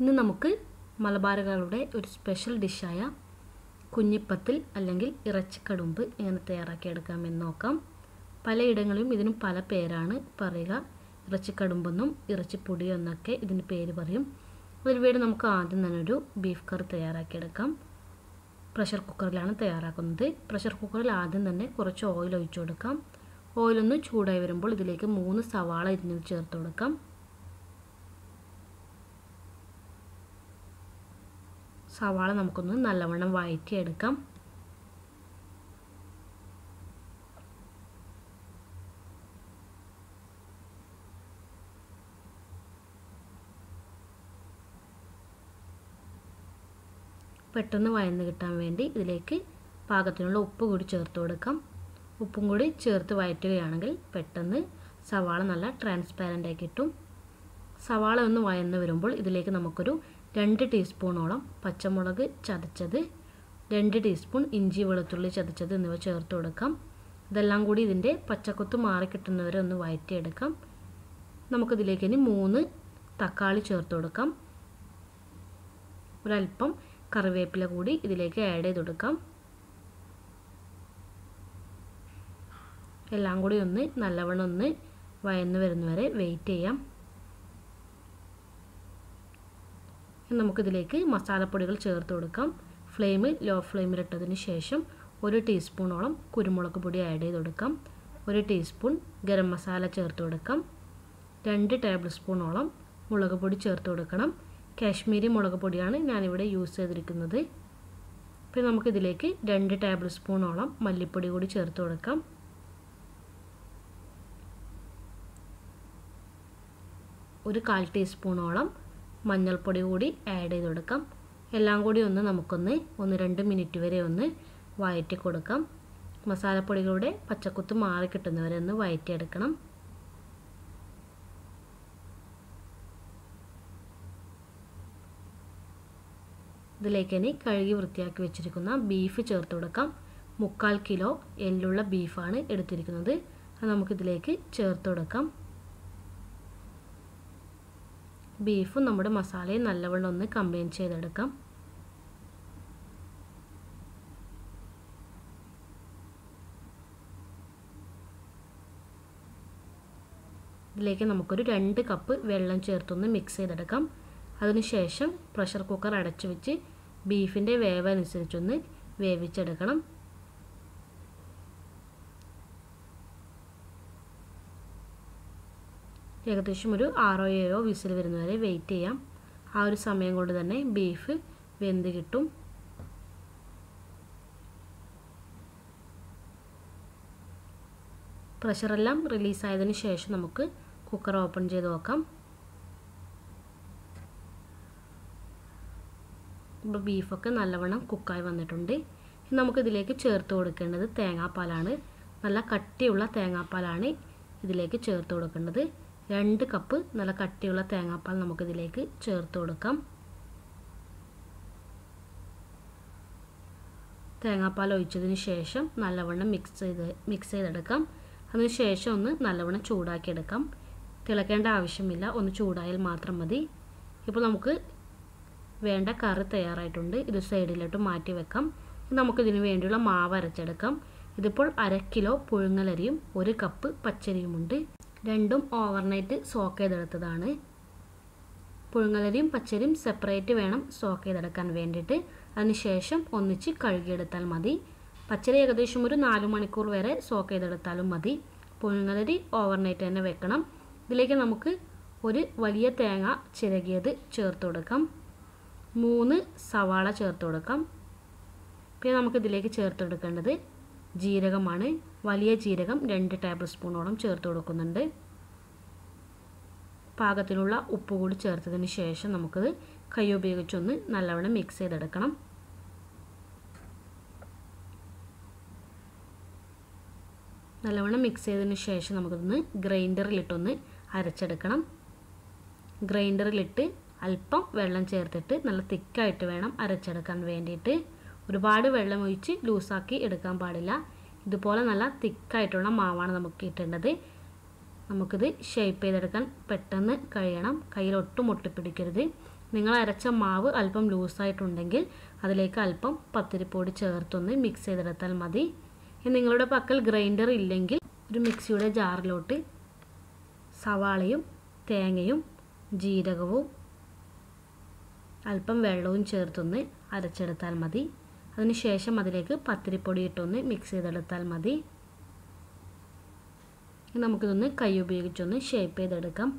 ഇന്ന് നമുക്ക് മലബാറുകളുടെ ഒരു സ്പെഷ്യൽ ഡിഷായ കുഞ്ഞിപ്പത്തിൽ അല്ലെങ്കിൽ ഇറച്ചിക്കടുമ്പ് എങ്ങനെ തയ്യാറാക്കിയെടുക്കാമെന്ന് നോക്കാം. പലയിടങ്ങളിലും ഇതിനും പല പേരാണ് പറയുക. ഇറച്ചിക്കടുമ്പെന്നും ഇറച്ചിപ്പൊടി എന്നൊക്കെ ഇതിന് പേര് പറയും. അതിന് വേണ്ടി നമുക്ക് ആദ്യം തന്നെ ഒരു ബീഫ് കറി തയ്യാറാക്കിയെടുക്കാം. പ്രഷർ കുക്കറിലാണ് തയ്യാറാക്കുന്നത്. പ്രഷർ കുക്കറിൽ ആദ്യം തന്നെ കുറച്ച് ഓയിൽ ഒഴിച്ചു കൊടുക്കാം. ഓയിലൊന്ന് ചൂടായി വരുമ്പോൾ ഇതിലേക്ക് മൂന്ന് സവാള ഇതിന് ചേർത്ത് കൊടുക്കാം. സവാള നമുക്കൊന്ന് നല്ലവണ്ണം വഴറ്റിയെടുക്കാം. പെട്ടെന്ന് വഴന്ന് കിട്ടാൻ വേണ്ടി ഇതിലേക്ക് പാകത്തിനുള്ള ഉപ്പ് കൂടി ചേർത്ത് കൊടുക്കാം. ഉപ്പും കൂടി ചേർത്ത് വഴറ്റുകയാണെങ്കിൽ പെട്ടെന്ന് സവാള നല്ല ട്രാൻസ്പാരന്റ് ആയി കിട്ടും. സവാള ഒന്ന് വഴന്ന് വരുമ്പോൾ ഇതിലേക്ക് നമുക്കൊരു രണ്ട് ടീസ്പൂണോളം പച്ചമുളക് ചതച്ചത് രണ്ട് ടീസ്പൂൺ ഇഞ്ചി വെളുത്തുള്ളി ചതച്ചത് എന്നിവ ചേർത്ത് കൊടുക്കാം. ഇതെല്ലാം കൂടി ഇതിന്റെ പച്ചക്കൊത്ത് മാറി കിട്ടുന്നവരെ ഒന്ന് വഴറ്റിയെടുക്കാം നമുക്കിതിലേക്ക് ഇനി മൂന്ന് തക്കാളി ചേർത്ത് കൊടുക്കാം. ഒരല്പം കറിവേപ്പില കൂടി ഇതിലേക്ക് ആഡ് ചെയ്ത് കൊടുക്കാം. എല്ലാം കൂടി ഒന്ന് നല്ലവണ്ണം ഒന്ന് വയന്ന് വരുന്നവരെ വെയിറ്റ് ചെയ്യാം. നമുക്കിതിലേക്ക് മസാലപ്പൊടികൾ ചേർത്ത് കൊടുക്കാം. ഫ്ലെയിം ലോ ഫ്ലെയിമിലിട്ടതിന് ശേഷം ഒരു ടീസ്പൂണോളം കുരുമുളക് പൊടി ആഡ് ചെയ്ത് കൊടുക്കാം. ഒരു ടീസ്പൂൺ ഗരം മസാല ചേർത്ത് കൊടുക്കാം. രണ്ട് ടേബിൾ സ്പൂണോളം മുളക് പൊടി ചേർത്ത് കൊടുക്കണം. കാശ്മീരി മുളക് പൊടിയാണ് ഞാനിവിടെ യൂസ് ചെയ്തിരിക്കുന്നത്. പിന്നെ നമുക്കിതിലേക്ക് രണ്ട് ടേബിൾ സ്പൂണോളം മല്ലിപ്പൊടി കൂടി ചേർത്ത് കൊടുക്കാം. ഒരു കാൽ ടീസ്പൂണോളം മഞ്ഞൾപ്പൊടി കൂടി ആഡ് ചെയ്ത് കൊടുക്കാം. എല്ലാം കൂടി ഒന്ന് നമുക്കൊന്ന് ഒന്ന് രണ്ട് മിനിറ്റ് വരെ ഒന്ന് വയറ്റി കൊടുക്കാം. മസാലപ്പൊടികളുടെ പച്ചക്കുത്ത് മാറി കിട്ടുന്നവരെ ഒന്ന് വഴറ്റിയെടുക്കണം ഇതിലേക്ക് ഇനി കഴുകി വൃത്തിയാക്കി വെച്ചിരിക്കുന്ന ബീഫ് ചേർത്ത് കൊടുക്കാം. മുക്കാൽ കിലോ എല്ലുള്ള ബീഫാണ് എടുത്തിരിക്കുന്നത്. അത് നമുക്കിതിലേക്ക് ചേർത്ത് കൊടുക്കാം. ബീഫും നമ്മുടെ മസാലയും നല്ലവണ്ണം ഒന്ന് കമ്പൈൻ ചെയ്തെടുക്കാം. ഇതിലേക്ക് നമുക്കൊരു രണ്ട് കപ്പ് വെള്ളം ചേർത്തൊന്ന് മിക്സ് ചെയ്തെടുക്കാം. അതിനുശേഷം പ്രഷർ കുക്കർ അടച്ചു വെച്ച് ബീഫിന്റെ വേവ് അനുസരിച്ചൊന്ന് വേവിച്ചെടുക്കണം. ഏകദേശം ഒരു ആറോ ഏഴോ വിസിൽ വരുന്നവരെ വെയിറ്റ് ചെയ്യാം. ആ ഒരു സമയം കൊണ്ട് തന്നെ ബീഫ് വെന്ത് കിട്ടും. പ്രഷറെല്ലാം റിലീസായതിനു ശേഷം നമുക്ക് കുക്കർ ഓപ്പൺ ചെയ്ത് നോക്കാം. ഇപ്പോൾ ബീഫൊക്കെ നല്ലവണ്ണം കുക്കായി വന്നിട്ടുണ്ട്. നമുക്കിതിലേക്ക് ചേർത്ത് കൊടുക്കേണ്ടത് തേങ്ങാപ്പാലാണ്. നല്ല കട്ടിയുള്ള തേങ്ങാപ്പാലാണ് ഇതിലേക്ക് ചേർത്ത് കൊടുക്കേണ്ടത്. രണ്ട് കപ്പ് നല്ല കട്ടിയുള്ള തേങ്ങാപ്പാൽ നമുക്കിതിലേക്ക് ചേർത്ത് കൊടുക്കാം. തേങ്ങാപ്പാൽ ഒഴിച്ചതിന് ശേഷം നല്ലവണ്ണം മിക്സ് ചെയ്ത് മിക്സ് ചെയ്തെടുക്കാം. അതിന് ശേഷം ഒന്ന് നല്ലവണ്ണം ചൂടാക്കിയെടുക്കാം. തിളക്കേണ്ട ആവശ്യമില്ല ഒന്ന് ചൂടായാൽ മാത്രം മതി. ഇപ്പോൾ നമുക്ക് വേണ്ട കറി തയ്യാറായിട്ടുണ്ട്. ഇത് സൈഡിലോട്ട് മാറ്റി വെക്കാം. നമുക്കിതിന് വേണ്ടിയുള്ള മാവ് അരച്ചെടുക്കാം. ഇതിപ്പോൾ അര കിലോ പുഴുങ്ങലരിയും ഒരു കപ്പ് പച്ചരിയുമുണ്ട്. രണ്ടും ഓവർനൈറ്റ് സോക്ക് ചെയ്തെടുത്തതാണ്. പുഴുങ്ങലരിയും പച്ചരിയും സെപ്പറേറ്റ് വേണം സോക്ക് ചെയ്തെടുക്കാൻ വേണ്ടിയിട്ട്. അതിനുശേഷം ഒന്നിച്ച് കഴുകിയെടുത്താൽ മതി. പച്ചരി ഏകദേശം ഒരു നാല് മണിക്കൂർ വരെ സോക്ക് ചെയ്തെടുത്താലും മതി. പുഴുങ്ങലരി ഓവർനൈറ്റ് തന്നെ വെക്കണം. ഇതിലേക്ക് നമുക്ക് ഒരു വലിയ തേങ്ങ ചിരകിയത് ചേർത്ത് കൊടുക്കാം. മൂന്ന് സവാള ചേർത്ത് കൊടുക്കാം. പിന്നെ നമുക്കിതിലേക്ക് ചേർത്ത് കൊടുക്കേണ്ടത് ജീരകമാണ്. വലിയ ജീരകം രണ്ട് ടേബിൾ സ്പൂണോളം ചേർത്ത് കൊടുക്കുന്നുണ്ട്. പാകത്തിനുള്ള ഉപ്പ് കൂടി ചേർത്തതിന് ശേഷം നമുക്കത് കൈ ഉപയോഗിച്ചൊന്ന് നല്ലവണ്ണം മിക്സ് ചെയ്തെടുക്കണം. നല്ലവണ്ണം മിക്സ് ചെയ്തതിന് ശേഷം നമുക്കിതൊന്ന് ഗ്രൈൻഡറിലിട്ടൊന്ന് അരച്ചെടുക്കണം. ഗ്രൈൻഡറിലിട്ട് അല്പം വെള്ളം ചേർത്തിട്ട് നല്ല തിക്കായിട്ട് വേണം അരച്ചെടുക്കാൻ വേണ്ടിയിട്ട്. ഒരുപാട് വെള്ളം ഒഴിച്ച് ലൂസാക്കി എടുക്കാൻ പാടില്ല. ഇതുപോലെ നല്ല തിക്കായിട്ടുള്ള മാവാണ് നമുക്ക് കിട്ടേണ്ടത്. നമുക്കിത് ഷേപ്പ് ചെയ്തെടുക്കാൻ പെട്ടെന്ന് കഴിയണം. കയ്യിൽ ഒട്ടും ഒട്ടിപ്പിടിക്കരുത് നിങ്ങൾ അരച്ച മാവ് അല്പം ലൂസായിട്ടുണ്ടെങ്കിൽ അതിലേക്ക് അല്പം പത്തിരിപ്പൊടി ചേർത്തൊന്ന് മിക്സ് ചെയ്തെടുത്താൽ മതി. നിങ്ങളുടെ പക്കൽ ഗ്രൈൻഡർ ഇല്ലെങ്കിൽ ഒരു മിക്സിയുടെ ജാറിലോട്ട് സവാളയും തേങ്ങയും ജീരകവും അല്പം വെള്ളവും ചേർത്തൊന്ന് അരച്ചെടുത്താൽ മതി. അതിനുശേഷം അതിലേക്ക് പത്തിരിപ്പൊടി ഇട്ടൊന്ന് മിക്സ് ചെയ്തെടുത്താൽ മതി. നമുക്കിതൊന്ന് കൈ ഉപയോഗിച്ചൊന്ന് ഷേപ്പ് ചെയ്തെടുക്കാം.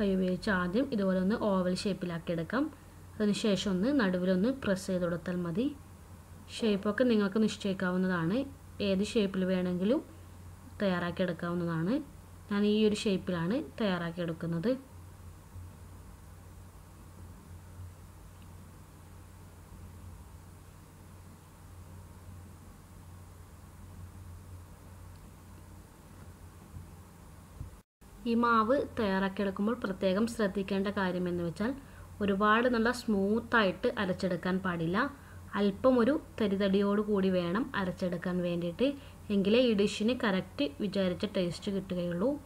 കൈ ഉപയോഗിച്ച് ആദ്യം ഇതുപോലെ ഒന്ന് ഓവൽ ഷേപ്പിലാക്കി എടുക്കാം അതിനുശേഷം ഒന്ന് നടുവിലൊന്ന് പ്രസ് ചെയ്ത് കൊടുത്താൽ മതി. ഷേപ്പൊക്കെ നിങ്ങൾക്ക് നിശ്ചയിക്കാവുന്നതാണ്. ഏത് ഷേപ്പിൽ വേണമെങ്കിലും തയ്യാറാക്കി എടുക്കാവുന്നതാണ്. ഞാൻ ഈ ഒരു ഷേപ്പിലാണ് തയ്യാറാക്കി എടുക്കുന്നത്. ഈ മാവ് തയ്യാറാക്കിയെടുക്കുമ്പോൾ പ്രത്യേകം ശ്രദ്ധിക്കേണ്ട കാര്യം എന്ന് വെച്ചാൽ ഒരുപാട് നല്ല സ്മൂത്തായിട്ട് അരച്ചെടുക്കാൻ പാടില്ല. അല്പം ഒരു തരിതടിയോട് കൂടി വേണം അരച്ചെടുക്കാൻ വേണ്ടിയിട്ട്. എങ്കിലേ ഈ ഡിഷിന് കറക്റ്റ് വിചാരിച്ച ടേസ്റ്റ് കിട്ടുകയുള്ളൂ.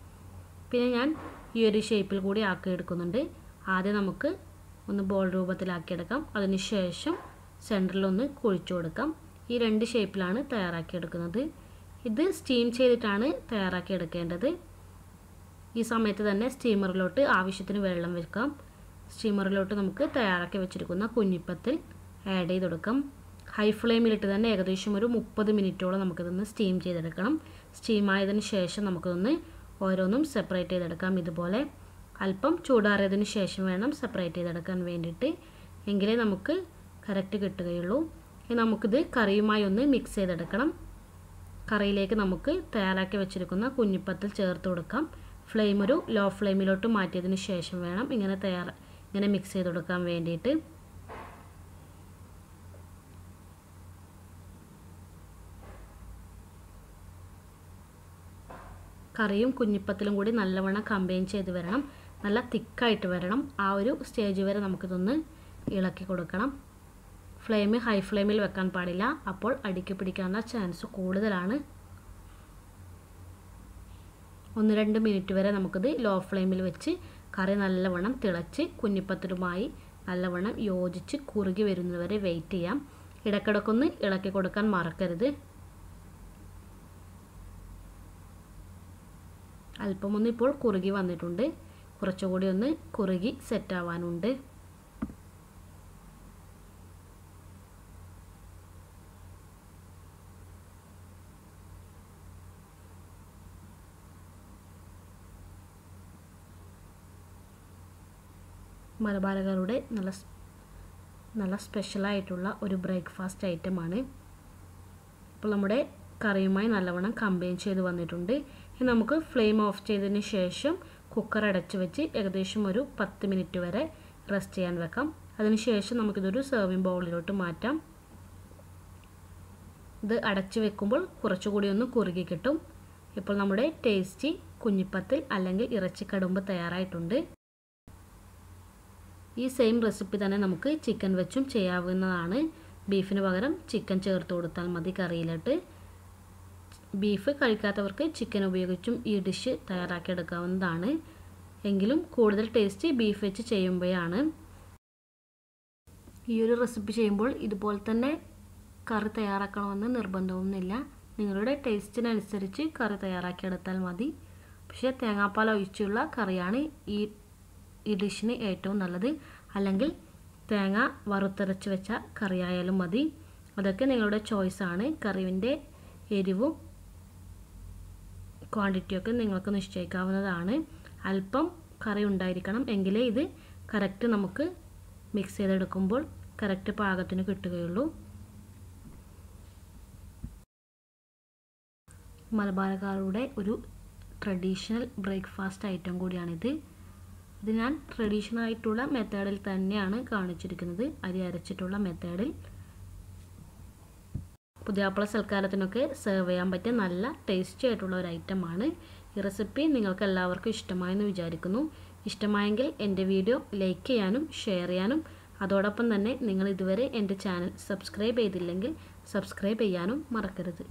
പിന്നെ ഞാൻ ഈ ഒരു ഷേപ്പിൽ കൂടി ആക്കിയെടുക്കുന്നുണ്ട്. ആദ്യം നമുക്ക് ഒന്ന് ബോൾ രൂപത്തിലാക്കിയെടുക്കാം. അതിനുശേഷം സെന്ററിലൊന്ന് കുഴിച്ചു കൊടുക്കാം. ഈ രണ്ട് ഷേപ്പിലാണ് തയ്യാറാക്കിയെടുക്കുന്നത്. ഇത് സ്റ്റീം ചെയ്തിട്ടാണ് തയ്യാറാക്കിയെടുക്കേണ്ടത്. ഈ സമയത്ത് തന്നെ സ്റ്റീമറിലോട്ട് ആവശ്യത്തിന് വെള്ളം വെക്കാം. സ്റ്റീമറിലോട്ട് നമുക്ക് തയ്യാറാക്കി വെച്ചിരിക്കുന്ന കുഞ്ഞിപ്പത്തിൽ ആഡ് ചെയ്ത് കൊടുക്കാം. ഹൈ ഫ്ലെയിമിലിട്ട് തന്നെ ഏകദേശം ഒരു മുപ്പത് മിനിറ്റോളം നമുക്കിതൊന്ന് സ്റ്റീം ചെയ്തെടുക്കണം. സ്റ്റീം ആയതിനു ശേഷം നമുക്കിതൊന്ന് ഓരോന്നും സെപ്പറേറ്റ് ചെയ്തെടുക്കാം. ഇതുപോലെ അല്പം ചൂടാറിയതിന് ശേഷം വേണം സെപ്പറേറ്റ് ചെയ്തെടുക്കാൻ വേണ്ടിയിട്ട്. എങ്കിലേ നമുക്ക് കറക്റ്റ് കിട്ടുകയുള്ളൂ. ഇനി നമുക്കിത് കറിയുമായി ഒന്ന് മിക്സ് ചെയ്തെടുക്കണം. കറിയിലേക്ക് നമുക്ക് തയ്യാറാക്കി വെച്ചിരിക്കുന്ന കുഞ്ഞിപ്പത്തിൽ ചേർത്ത് കൊടുക്കാം. ഫ്ലെയിം ഒരു ലോ ഫ്ലെയിമിലോട്ട് മാറ്റിയതിന് ശേഷം വേണം ഇങ്ങനെ തയ്യാർ ഇങ്ങനെ മിക്സ് ചെയ്ത് കൊടുക്കാൻ വേണ്ടിയിട്ട്. കറിയും കുഞ്ഞിപ്പത്തിലും കൂടി നല്ലവണ്ണം കമ്പൈൻ ചെയ്ത് വരണം. നല്ല തിക്കായിട്ട് വരണം. ആ ഒരു സ്റ്റേജ് വരെ നമുക്കിതൊന്ന് ഇളക്കി കൊടുക്കണം. ഫ്ലെയിം ഹൈ ഫ്ലെയിമിൽ വെക്കാൻ പാടില്ല. അപ്പോൾ അടിക്ക് പിടിക്കാനുള്ള ചാൻസ് കൂടുതലാണ്. ഒന്ന് രണ്ട് മിനിറ്റ് വരെ നമുക്കിത് ലോ ഫ്ലെയിമിൽ വെച്ച് കറി നല്ലവണ്ണം തിളച്ച് കുഞ്ഞിപ്പത്തിലുമായി നല്ലവണ്ണം യോജിച്ച് കുറുകി വരുന്നവരെ വെയിറ്റ് ചെയ്യാം. ഇടയ്ക്കിടയ്ക്കൊന്ന് ഇളക്കി കൊടുക്കാൻ മറക്കരുത്. അല്പമൊന്നിപ്പോൾ കുറുകി വന്നിട്ടുണ്ട്. കുറച്ചുകൂടി ഒന്ന് കുറുകി സെറ്റ് ആവാനുണ്ട് മലബാറുകാരുടെ നല്ല നല്ല സ്പെഷ്യലായിട്ടുള്ള ഒരു ബ്രേക്ക്ഫാസ്റ്റ് ഐറ്റമാണ്. ഇപ്പോൾ നമ്മുടെ കറിയുമായി നല്ലവണ്ണം കമ്പൈൻ ചെയ്ത് വന്നിട്ടുണ്ട്. ഇനി നമുക്ക് ഫ്ലെയിം ഓഫ് ചെയ്തതിന് ശേഷം കുക്കർ അടച്ച് വെച്ച് ഏകദേശം ഒരു പത്ത് മിനിറ്റ് വരെ റെസ്റ്റ് ചെയ്യാൻ വെക്കാം. അതിനുശേഷം നമുക്കിതൊരു സെർവിങ് ബൗളിലോട്ട് മാറ്റാം. ഇത് അടച്ച് വെക്കുമ്പോൾ കുറച്ചുകൂടി ഒന്ന് കുറുകി കിട്ടും. ഇപ്പോൾ നമ്മുടെ ടേസ്റ്റി കുഞ്ഞിപ്പത്തിൽ അല്ലെങ്കിൽ ഇറച്ചിക്കടുമ്പ് തയ്യാറായിട്ടുണ്ട്. ഈ സെയിം റെസിപ്പി തന്നെ നമുക്ക് ചിക്കൻ വെച്ചും ചെയ്യാവുന്നതാണ്. ബീഫിന് പകരം ചിക്കൻ ചേർത്ത് കൊടുത്താൽ മതി കറിയിലിട്ട്. ബീഫ് കഴിക്കാത്തവർക്ക് ചിക്കൻ ഉപയോഗിച്ചും ഈ ഡിഷ് തയ്യാറാക്കിയെടുക്കാവുന്നതാണ് എങ്കിലും കൂടുതൽ ടേസ്റ്റ് ബീഫ് വെച്ച് ചെയ്യുമ്പോഴാണ്. ഈ ഒരു റെസിപ്പി ചെയ്യുമ്പോൾ ഇതുപോലെ തന്നെ കറി തയ്യാറാക്കണമെന്ന് നിർബന്ധമൊന്നുമില്ല. നിങ്ങളുടെ ടേസ്റ്റിനനുസരിച്ച് കറി തയ്യാറാക്കിയെടുത്താൽ മതി. പക്ഷേ തേങ്ങാപ്പാൽ ഒഴിച്ചുള്ള കറിയാണ് ഈ ഈ ഡിഷിന് ഏറ്റവും നല്ലത്. അല്ലെങ്കിൽ തേങ്ങ വറുത്തരച്ച് വെച്ച കറിയായാലും മതി. അതൊക്കെ നിങ്ങളുടെ ചോയ്സാണ് കറിവിന്റെ എരിവും ക്വാണ്ടിറ്റിയൊക്കെ നിങ്ങൾക്ക് നിശ്ചയിക്കാവുന്നതാണ്. അല്പം കറി ഉണ്ടായിരിക്കണം എങ്കിലേ ഇത് കറക്റ്റ് നമുക്ക് മിക്സ് ചെയ്തെടുക്കുമ്പോൾ കറക്റ്റ് പാകത്തിന് കിട്ടുകയുള്ളൂ. മലബാരക്കാരുടെ ഒരു ട്രഡീഷണൽ ബ്രേക്ക്ഫാസ്റ്റ് ഐറ്റം കൂടിയാണിത്. ഇത് ഞാൻ ട്രഡീഷണൽ ആയിട്ടുള്ള മെത്തേഡിൽ തന്നെയാണ് കാണിച്ചിരിക്കുന്നത്. അരി അരച്ചിട്ടുള്ള മെത്തേഡിൽ പുതിയാപ്പള സൽക്കാരത്തിനൊക്കെ സെർവ് ചെയ്യാൻ പറ്റിയ നല്ല ടേസ്റ്റി ആയിട്ടുള്ള ഒരു ഐറ്റമാണ് ഈ റെസിപ്പി നിങ്ങൾക്ക് എല്ലാവർക്കും ഇഷ്ടമായെന്ന് വിചാരിക്കുന്നു. ഇഷ്ടമായെങ്കിൽ എന്റെ വീഡിയോ ലൈക്ക് ചെയ്യാനും ഷെയർ ചെയ്യാനും അതോടൊപ്പം തന്നെ നിങ്ങൾ ഇതുവരെ എന്റെ ചാനൽ സബ്സ്ക്രൈബ് ചെയ്തില്ലെങ്കിൽ സബ്സ്ക്രൈബ് ചെയ്യാനും മറക്കരുത്.